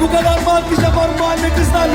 bu kadar mı alkış yapar mahalle kızlar?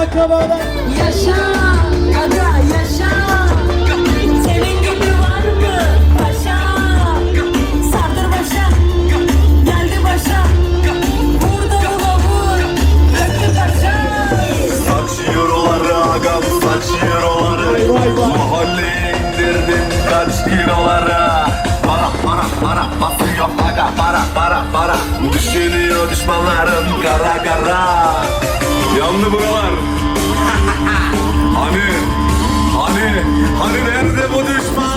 Akrabalar. Yaşa, aga yaşa. Senin gibi var mı paşa? Sardır başa, geldi başa. Vur davula vur, döktü taşa. Saç euroları agam saç euroları. Mahalleye indirdim kaç kiloları Para para para basıyor aga para para para Düşünüyor düşmanların kara kara Yandı buralar Hani nerede bu düşman